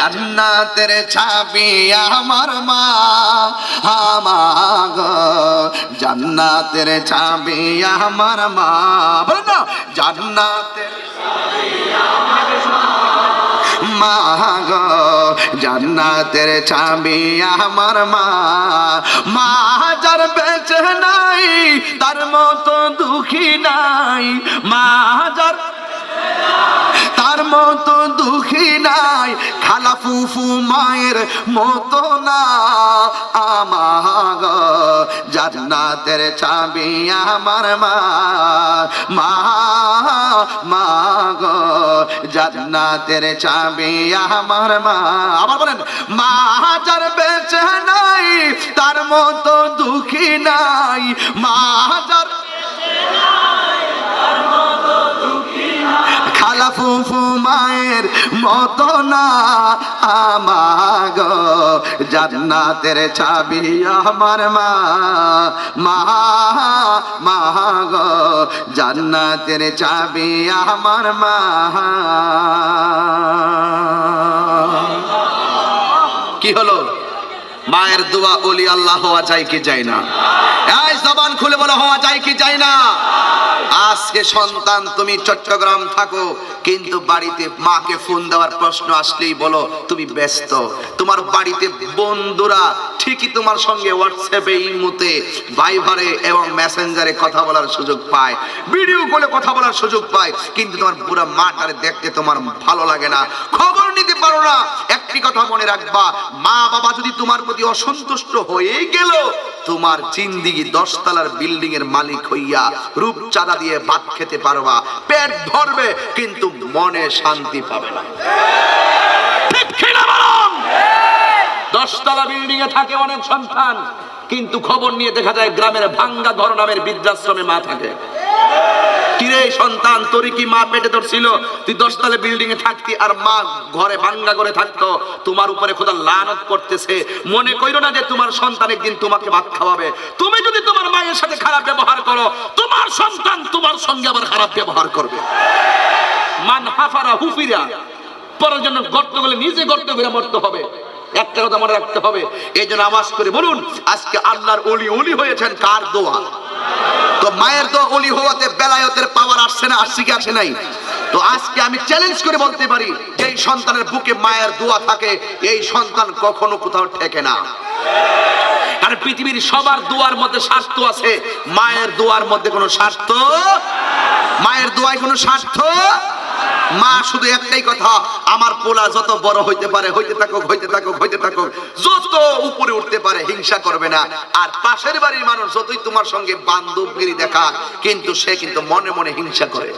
জান্নাতের ছাবি আমার মা, আমাগ জান্নাতের ছাবি আমার মা। বলেন না, জান্নাতের মা গো জান্নাতের চাবি আমার মা। মা যার বেঁচে নাই, তার মতো দুঃখী নাই। মা যার তার মতো দুঃখী নাই, খালা ফুফু মায়ের মতো না। আমার জান্নাতের চাবি আমার মা। মা জান্নাতের চাবি আমার মা। আবার বলেন, মা যার নাই, তার মতো দুঃখী নাই। মা মায়ের মতো না। আমাগ জান্নাতের চাবি আমার মা। মা মা গো জান্নাতের চাবি আমার মা। কি হলো? মায়ের দোয়া ওলি আল্লাহ হওয়া যায় কি যায় না? এই জবান খুলে বলো, হওয়া যায় কি যায় না? আজকে সন্তান, তুমি চট্টগ্রাম থাকো, কিন্তু বাড়িতে মাকে ফোন দেওয়ার প্রশ্ন আসলেই বলো, তুমি ব্যস্ত। তোমার বাড়িতে বন্ধুরা ঠিকই তোমার সঙ্গে হোয়াটসঅ্যাপে ইমুতে ভাইভারে এবং মেসেঞ্জারে কথা বলার সুযোগ পায়। ভিডিও কলে কথা বলার সুযোগ পায়, কিন্তু তোমার পুরো মাটারে দেখতে তোমার ভালো লাগে না। খবর নিতে পারো না। একটি কথা মনে রাখবা। মা বাবা যদি তোমার প্রতি অসন্তুষ্ট হয়ে গেল, তোমার জিন্দিগি দশতলার বিল্ডিং এর মালিক হইয়া রূপ চাঁদা দিয়ে ভাত খেতে পারবা। পেট ভরবে, কিন্তু মনে শান্তি পাবে না? দশতলা বিল্ডিং এ থাকে অনেক সন্তান, কিন্তু খবর নিয়ে দেখা যায় গ্রামের ভাঙ্গা ঘর নামের বৃদ্ধাশ্রমে মা থাকে। কিরে সন্তান তোর কি মা পেটে তোর ছিল তুই দশতলা বিল্ডিং এ থাকতি আর মা ঘরে ভাঙ্গা করে থাকতো। তোমার উপরে খোদা লানত করতেছে। মনে কইরো না যে তোমার সন্তান একদিন তোমাকে ভাত খাওয়াবে। তুমি যদি তোমার মায়ের সাথে খারাপ ব্যবহার করো, তোমার সন্তান তোমার সঙ্গে আবার খারাপ ব্যবহার করবে। মান হাফারা হুফিরা। পরের জন্য গর্ত গেলে নিজে গর্ত করে মরতে হবে। একটা কথা মনে রাখতে হবে। এই জন্য আওয়াজ করে বলুন, আজকে আল্লাহর অলি অলি হয়েছেন কার দোয়া? তো মায়ের তো অলি হওয়াতে বেলায়তের পাওয়ার আসছে না, আসছে কি, আসে নাই? তো আজকে আমি চ্যালেঞ্জ করে বলতে পারি এই সন্তানের বুকে মায়ের দোয়া থাকে, এই সন্তান কখনো কোথাও ঠেকে না। আর পৃথিবীর সবার দোয়ার মধ্যে স্বার্থ আছে, মায়ের দোয়ার মধ্যে কোনো স্বার্থ? মায়ের দোয়ায় কোনো স্বার্থ? মা, শুধু একটাই কথা, আমার পোলা যত বড় হইতে পারে, হইতে থাকুক হইতে থাকুক হইতে থাকুক, যত উপরে উঠতে পারে, হিংসা করবে না। আর পাশের বাড়ির মানুষ যতই তোমার সঙ্গে বান্ধবগিরি দেখা কিন্তু সে কিন্তু মনে মনে হিংসা করে।